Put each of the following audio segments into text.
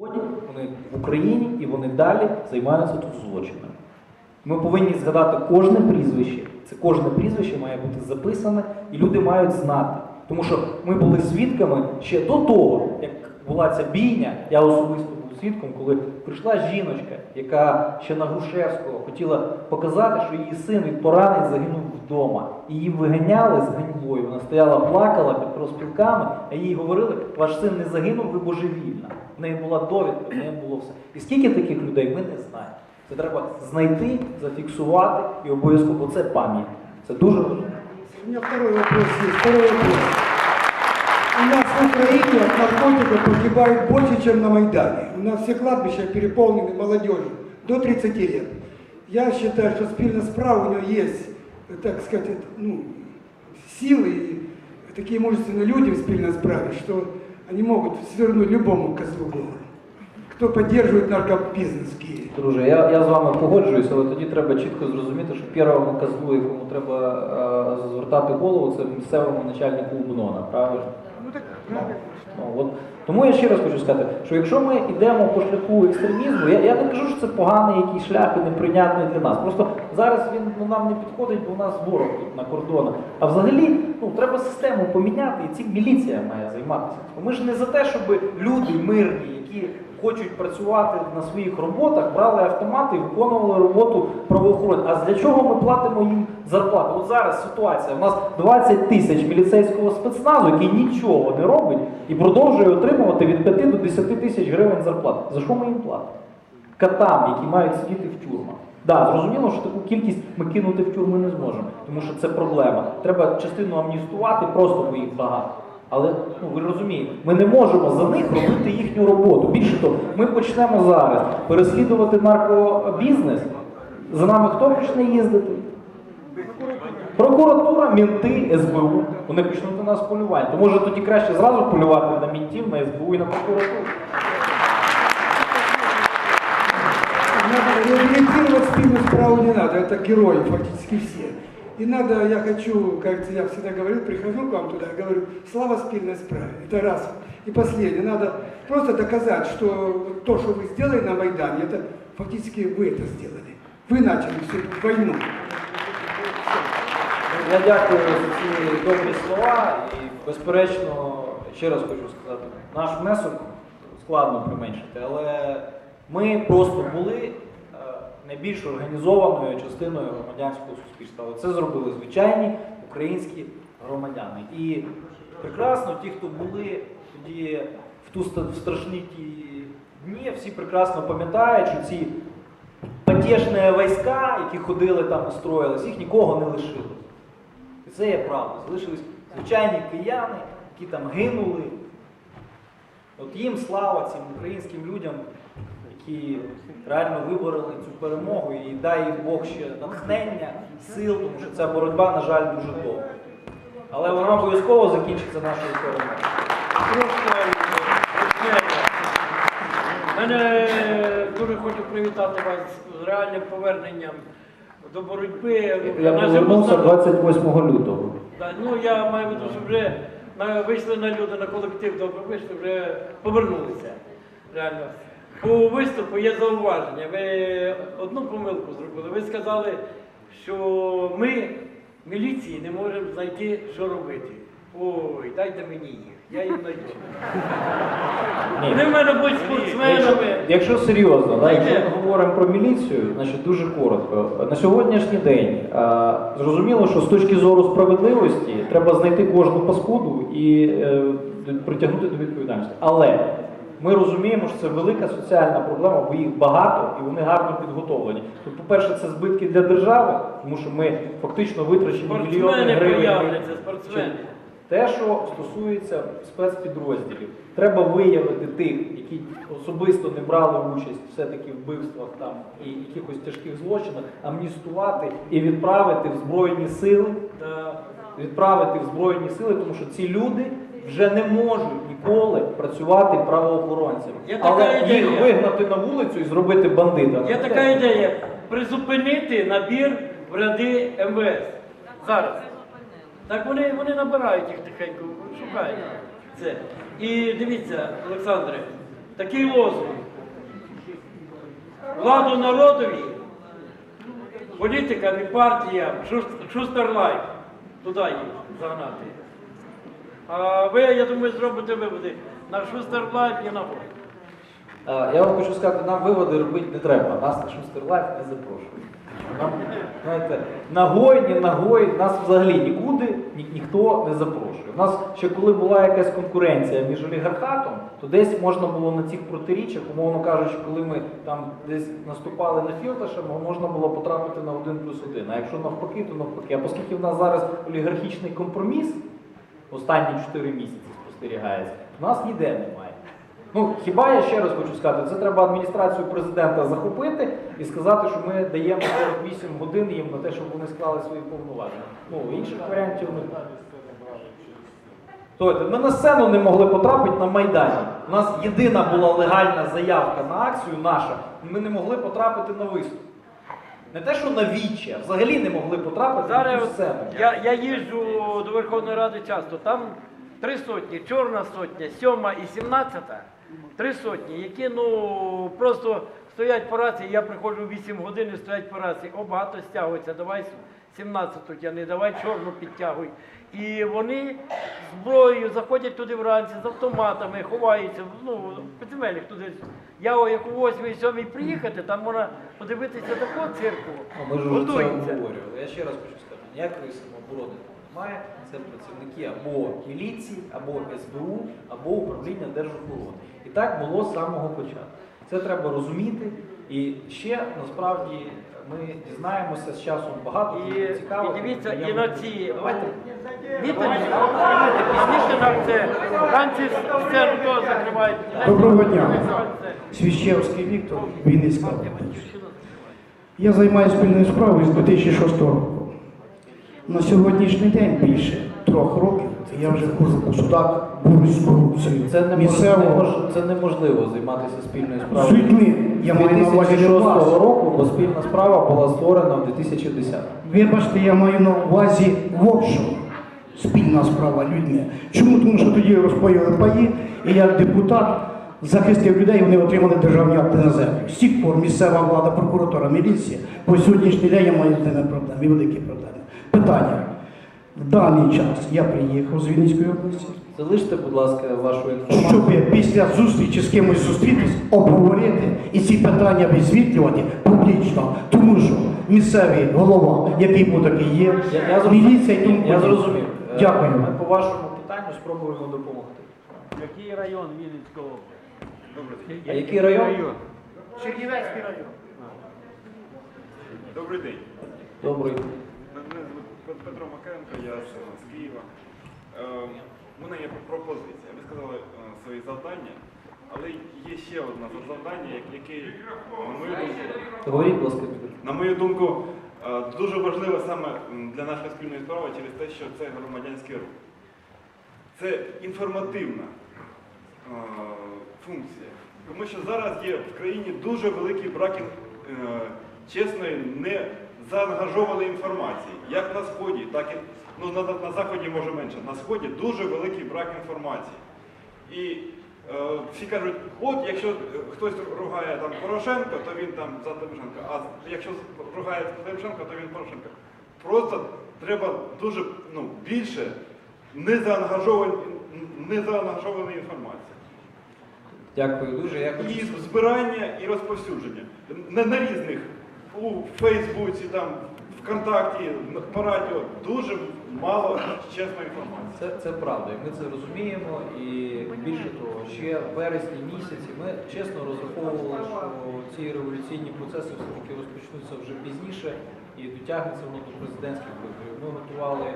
Сьогодні вони в Україні і вони далі займаються тут злочинами. Ми повинні згадати кожне прізвище. Це кожне прізвище має бути записане, і люди мають знати. Тому що ми були свідками ще до того, як була ця бійня, я особисто свідком, коли прийшла жіночка, яка ще на Грушевського хотіла показати, що її син від поранень загинув вдома. Її виганяли з ганьбою. Вона стояла, плакала під розпілками, а їй говорили, ваш син не загинув, ви божевільна. В неї була довідка, в неї було все. І скільки таких людей ми не знаємо. Це треба знайти, зафіксувати і обов'язково, бо це пам'ять. Це дуже важливо. У меня второй вопрос. Второй вопрос. У нас в Украине от наркотиков погибает больше, чем на Майдане. У нас все кладбища переполнены молодежью до 30 лет. Я считаю, что спильная справа у него есть, э, так сказать, это, ну, силы и такие мужественные люди в спильной справе, что они могут свернуть любому козлу голову. Кто поддерживает наркобизнес в Киеве. Друже, я, я з вами погоджуюся, але тоді треба чітко зрозуміти, що першому козлу, якому треба е, звертати голову, це місцевому начальнику УБНОНа, правильно? Ну от. Тому я ще раз хочу сказати, що якщо ми йдемо по шляху екстремізму, я, я не кажу, що це поганий якийсь шлях і неприйнятний для нас. Просто зараз він ну, нам не підходить, бо у нас ворог тут на кордонах. А взагалі ну, треба систему поміняти, і цим міліція має займатися. Бо ми ж не за те, щоб люди мирні, які хочуть працювати на своїх роботах, брали автомати і виконували роботу правоохоронців. А для чого ми платимо їм зарплату? От зараз ситуація. У нас 20 тисяч міліцейського спецназу, який нічого не робить і продовжує отримувати від 5 до 10 тисяч гривень зарплати. За що ми їм платимо? Катам, які мають сидіти в тюрмах. Да, зрозуміло, що таку кількість ми кинути в тюрми не зможемо, тому що це проблема. Треба частину амністувати, просто бо їх багато. Але ну ви розумієте, ми не можемо за них робити їхню роботу. Більше того, ми почнемо зараз переслідувати наркобізнес. За нами хто почне їздити? Прокуратура, мінти, СБУ. Вони почнуть на нас полювати. То може тоді краще зразу полювати на мінтів, на СБУ і на прокуратуру. Реабилитировать спину справа не надо, это герои фактически все. И надо, я хочу, как я всегда говорил, прихожу к вам туда, говорю, слава спильной справе. Это раз. И последнее, надо просто доказать, что то, что вы сделали на Майдане, это фактически вы это сделали. Вы начали всю эту войну. Я дякую за ці добрі слова і, безперечно, ще раз хочу сказати, наш внесок складно применшити, але ми просто були е, найбільш організованою частиною громадянського суспільства. Але це зробили звичайні українські громадяни. І прекрасно ті, хто були тоді в ту страшні ті дні, всі прекрасно пам'ятають, що ці потішні війська, які ходили там і строїлись, їх нікого не лишилось. І це є правда. Залишились звичайні кияни, які там гинули. От їм слава цим українським людям, які реально вибороли цю перемогу і дай їм Бог ще натхнення, сил, тому що ця боротьба, на жаль, дуже довга. Але вона обов'язково закінчиться нашою перемогою. Мене дуже хочу привітати вас з реальним поверненням до боротьби. Я повернувся 28 лютого. Так, Ну я маю в виду, що вже вийшли на люди, на колектив добре вийшли, вже повернулися. Реально. По виступу є зауваження. Ви одну помилку зробили. Ви сказали, що ми, міліції, не можемо знайти, що робити. Ой, дайте мені їх. Я їм знайду. Вони в мене будуть спортсменами. якщо серйозно, да, якщо ми говоримо про міліцію, значить дуже коротко. На сьогоднішній день а, зрозуміло, що з точки зору справедливості треба знайти кожну паскуду і е, притягнути до відповідальності. Але ми розуміємо, що це велика соціальна проблема, бо їх багато і вони гарно підготовлені. Тобто, по-перше, це збитки для держави, тому що ми фактично витрачені мільйони гривень. спортсмени. Те, що стосується спецпідрозділів, треба виявити тих, які особисто не брали участь все-таки в вбивствах там і якихось тяжких злочинах, амністувати і відправити в Збройні сили, відправити в Збройні сили, тому що ці люди вже не можуть ніколи працювати правоохоронцями. Є така Але ідея. їх вигнати на вулицю і зробити бандитами. Є така ідея призупинити набір в ряди МВС. Зараз. Так вони, вони набирають їх тихенько, шукають це. І дивіться, Олександре, такий лозунг. Владу народові, політика, не партія, шустер лайф. Туди їх загнати. А ви, я думаю, зробите виводи на шустер лайф і на. Е, Я вам хочу сказати, нам виводи робити не треба. Нас на Шустер Лайф не запрошують. Нам, знаєте, нагой, не нагой, нас взагалі нікуди ні, ніхто не запрошує. У нас ще коли була якась конкуренція між олігархатом, то десь можна було на цих протиріччях, умовно кажучи, коли ми там десь наступали на філташа, можна було потрапити на один плюс один. А якщо навпаки, то навпаки. А оскільки в нас зараз олігархічний компроміс останні 4 місяці спостерігається, то нас ніде немає. Ну, хіба я ще раз хочу сказати, це треба адміністрацію президента захопити і сказати, що ми даємо 48 годин їм на те, щоб вони склали свої повноваження. Ну, інших варіантів немає. Ми на сцену не могли потрапити на Майдані. У нас єдина була легальна заявка на акцію наша, ми не могли потрапити на виступ. Не те, що на вічі, а взагалі не могли потрапити Зараз в себе. я, я їжджу до Верховної Ради часто. Там три сотні, чорна сотня, сьома і сімнадцята. Три сотні, які ну просто стоять по рації. Я приходжу 8 годин і стоять по рації. О, багато стягується, давай 17-ту тяни, давай чорну підтягуй. І вони зброєю заходять туди вранці з автоматами, ховаються, ну, підземелях туди. Я о, як о 8-7 приїхати, там можна подивитися такого цирку. Ну, Ми ж вже це обговорювали. Я ще раз хочу сказати, ніякої самооборони немає. Це працівники або міліції, або СБУ, або управління Держохорони. І так було з самого початку. Це треба розуміти. І ще насправді ми дізнаємося з часом багато І, дуже цікавого. і дивіться, і на ці Давайте. Доброго дня. Свіщевський Віктор, Вінницька. Я займаюся спільною справою з 2006 року. На сьогоднішній день більше трьох років я вже хожу по судах, борюсь з корупцією. Це, немож- це неможливо займатися спільною з справою. людьми. Я маю на увазі не 2006 вас. року, бо спільна справа була створена в 2010 Вибачте, я маю на увазі вовшу. Спільна справа людьми. Чому? Тому що тоді розпоїли паї, і як депутат захистив людей, вони отримали державні акти на землю. З пор місцева влада, прокуратура, міліція, по сьогоднішній день я маю з ними проблеми, великі проблеми. Питання. В даний час я приїхав з Вінницької області, Залиште, будь ласка, вашу інформацію. щоб після зустрічі з кимось зустрітись, обговорити і ці питання висвітлювати публічно. Тому що місцевий голова, який був такий є, Я, я міліція тому я зрозумів. Е, Дякую. Ми по вашому питанню спробуємо допомогти. Який район Вінницького області? А який район? Чернівецький район. Добрий день. Добрий. Мене звуть Петро Макаренко, я з Києва. Е, У мене є пропозиція. Ви сказали е, свої завдання, але є ще одне завдання, яке, на мою думку, на мою думку, е, дуже важливе саме для нашої спільної справи через те, що це громадянський рух. Це інформативна е, функція. Тому що зараз є в країні дуже великий брак е, чесної, не заангажованої інформації. Як на Сході, так і ну, на, на Заході може менше. На Сході дуже великий брак інформації. І е, всі кажуть, от якщо е, хтось ругає там Порошенко, то він там за Тимошенко, а якщо ругає Тимошенко, то він Порошенко. Просто треба дуже ну, більше незаангажованої незаангажованої інформації. Дякую дуже. Я хочу І збирання, і розповсюдження. На, на різних, у Фейсбуці, там, ВКонтакті, по радіо дуже мало чесної інформації. Це, це правда, і ми це розуміємо. І більше того, ще в вересні місяці ми чесно розраховували, що ці революційні процеси все-таки розпочнуться вже пізніше і дотягнуться воно до президентських виборів. Ми готували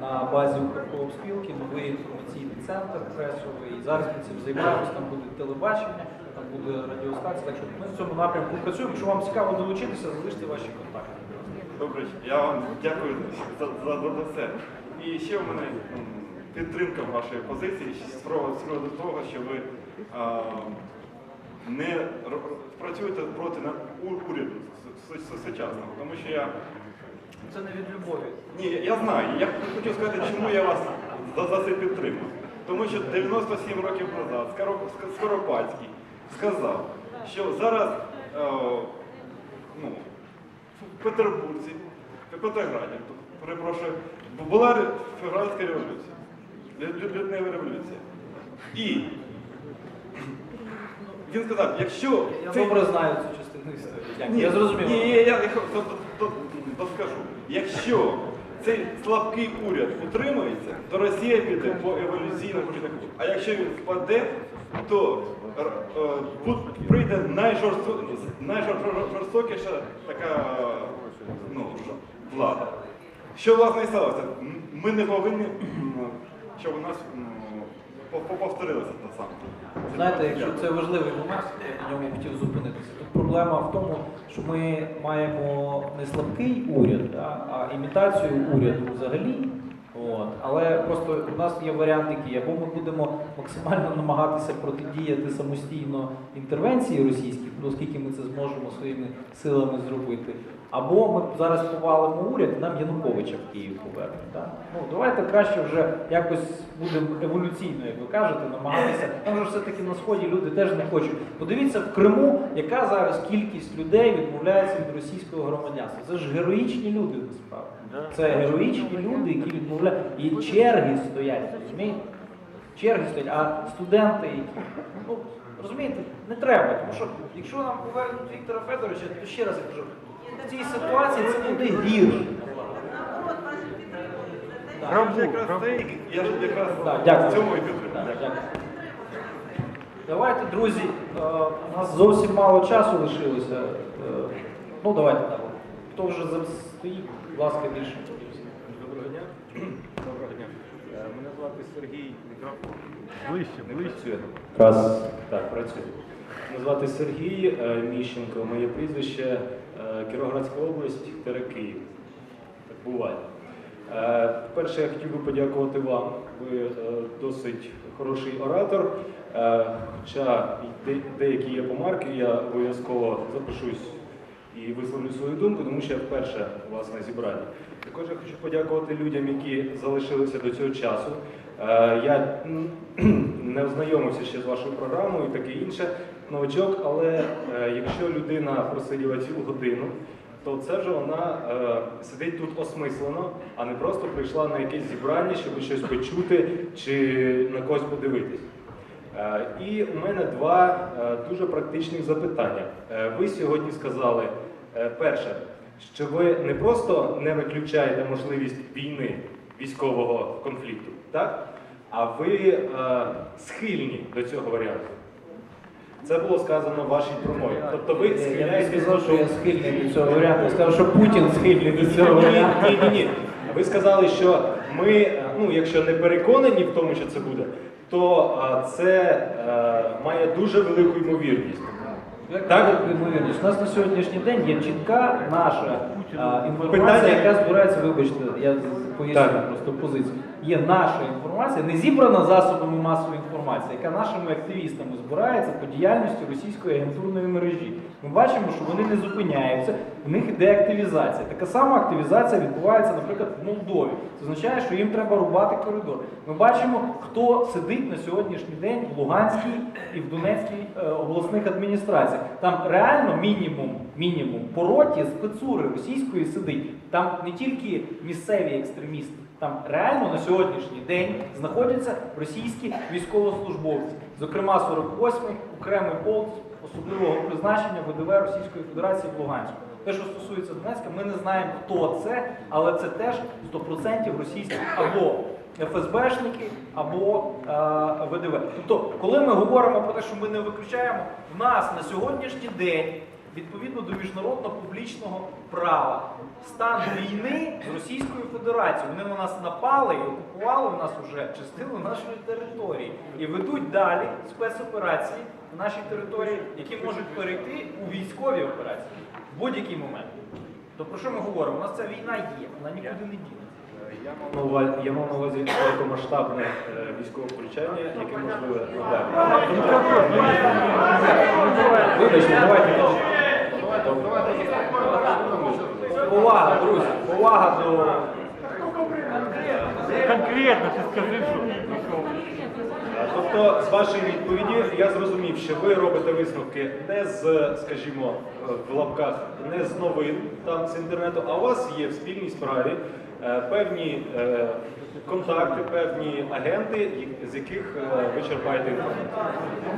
на базі Укрпообспілки новий інформаційний центр пресовий. І зараз ми цим займаємося, там буде телебачення, там буде радіостанція. Так що ми в цьому напрямку працюємо. Якщо вам цікаво долучитися, залиште ваші контакти. Добре, я вам дякую за, за, за, це. І ще в мене підтримка вашої позиції з приводу того, що ви а, не працюєте проти уряду сучасного. Тому що я Це не від любові. Ні, я знаю. Я хочу сказати, чому я вас за, за це підтримав. Тому що 97 років назад Скоро- Ск- Скоропадський сказав, що зараз е, ну, в Петербурзі, в Петрограді, перепрошую, була февральська революція, лю- лю- революція. І він сказав, якщо Я цей- добре знаю цю частину історії. Ні, Я зрозумів. Ні, я, я, я то до- скажу. Якщо цей слабкий уряд утримується, то Росія піде по еволюційному шляху. А якщо він впаде, то е, е, прийде найжорсто- найжорстокіша така ну, влада. Що власне і сталося? Ми не повинні, щоб у нас повторилося те саме. Знаєте, якщо це важливий момент, я на ньому хотів зупинитися. Тут проблема в тому, що ми маємо не слабкий уряд, а імітацію уряду взагалі. От. Але просто у нас є варіант який, або ми будемо максимально намагатися протидіяти самостійно інтервенції російських, ну, оскільки ми це зможемо своїми силами зробити, або ми зараз повалимо уряд і нам Януковича в Київ повернуть. Да? Ну, давайте краще вже якось будемо еволюційно, як ви кажете, намагатися. Там же все-таки на сході люди теж не хочуть. Подивіться в Криму, яка зараз кількість людей відмовляється від російського громадянства. Це ж героїчні люди насправді. Це героїчні люди, які відмовляють. І черги стоять, розумієте? Черги стоять, а студенти, які. Ну, розумієте, не треба. Тому що якщо нам повернуть Віктора Федоровича, то ще раз я кажу, в цій ситуації це буде гірше. Ж якраз Так, дякую. дякую. Давайте, друзі, е, у нас зовсім мало часу лишилося. Е, Ну, давайте так. Хто вже за- стоїть, будь ласка, більше. Доброго дня. Доброго дня. Е, Мене звати Сергій. Мікрофон. Ближче, ближче. Раз, так, працює. Мене звати Сергій е, Міщенко, моє прізвище Кіровоградська область, Тере Київ. Так буває. Е, Перше, я хотів би подякувати вам. Ви е, досить хороший оратор. Е, Хоча деякі є помарки, я обов'язково запишусь і висловлю свою думку, тому що я вперше вас на зібранні. Також я хочу подякувати людям, які залишилися до цього часу. Я не ознайомився ще з вашою програмою і таке інше, новачок, але е, якщо людина просиділа цілу годину, то це вже вона е, сидить тут осмислено, а не просто прийшла на якесь зібрання, щоб щось почути чи на когось подивитись. Е, І у мене два е, дуже практичних запитання. Е, Ви сьогодні сказали, е, перше, що ви не просто не виключаєте можливість війни військового конфлікту, так? а ви е, схильні до цього варіанту. Це було сказано в вашій промові. Тобто ви Я схиляєтесь сказав, що я схильний до цього варіанту. Я сказав, що Путін схильний до цього ні, варіанту. ні, ні, ні. Ви сказали, що ми, е, ну, якщо не переконані в тому, що це буде, то а, це а, має дуже велику ймовірність. Так? так, ймовірність. У нас на сьогоднішній день є чітка наша а, інформація, Питання- яка збирається, вибачте, я поясню Так. просто позицію. Є наша інформація, не зібрана засобами масової інформації, яка нашими активістами збирається по діяльності російської агентурної мережі. Ми бачимо, що вони не зупиняються, в них іде активізація. Така сама активізація відбувається, наприклад, в Молдові. Це означає, що їм треба рубати коридор. Ми бачимо, хто сидить на сьогоднішній день в Луганській і в Донецькій е, обласних адміністраціях. Там реально мінімум, мінімум по роті спецури російської сидить. Там не тільки місцеві екстремісти, там реально на сьогоднішній день знаходяться російські військовослужбовці, зокрема 48-й окремий полк особливого призначення ВДВ Російської Федерації в Луганську. Те, що стосується Донецька, ми не знаємо, хто це, але це теж 100% російські або ФСБшники, або е, ВДВ. Тобто, коли ми говоримо про те, що ми не виключаємо, в нас на сьогоднішній день, відповідно до міжнародно-публічного права, стан війни з Російською Федерацією. Вони на нас напали і окупували в нас вже частину нашої території і ведуть далі спецоперації на нашій території, які можуть перейти у військові операції в будь-який момент. То про що ми говоримо? У нас ця війна є, вона нікуди не дінеться. Я мав на увазі, великомасштабне е, військове втручання, яке можливе. Вибачте, давайте. Повага, друзі, повага до. Конкретно ти скажи, що Тобто Тобто, з вашої відповіді я зрозумів, що ви робите висновки не з, скажімо, в лапках, не з новин там з інтернету, а у вас є в спільній справі е, певні е, контакти, певні агенти, з яких е, ви черпаєте інформацію.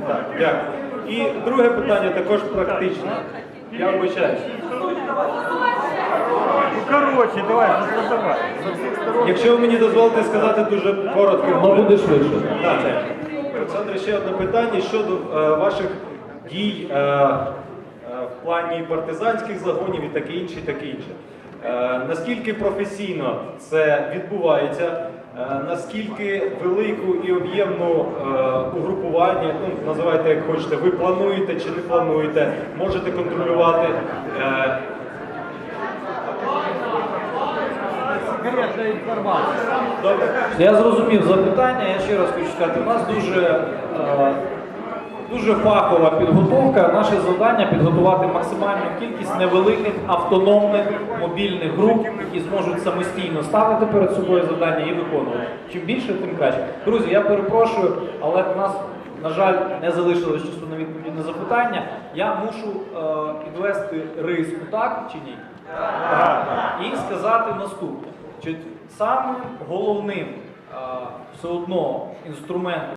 Так, дякую. І друге питання також практичне. Я вибачаюсь. Короче, давай, давай. Якщо ви мені дозволите сказати дуже коротко, Воно буде швидше. Так. Олександре, ще одне питання щодо е, ваших дій е, е, в плані партизанських загонів і таке інше, і таке інше. Е, наскільки професійно це відбувається, е, наскільки велику і об'ємну е, угрупування, ну, називайте як хочете, ви плануєте чи не плануєте, можете контролювати. Е, Секретная информация. добре. Я зрозумів запитання. Я ще раз хочу сказати, у нас дуже, е, дуже фахова підготовка. Наше завдання підготувати максимальну кількість невеликих автономних мобільних груп, які зможуть самостійно ставити перед собою завдання і виконувати. Чим більше, тим краще. Друзі, я перепрошую, але у нас, на жаль, не залишилось часу на відповіді на запитання. Я мушу е, підвести риску, так чи ні? І сказати наступне. Що самим головним все одно інструментом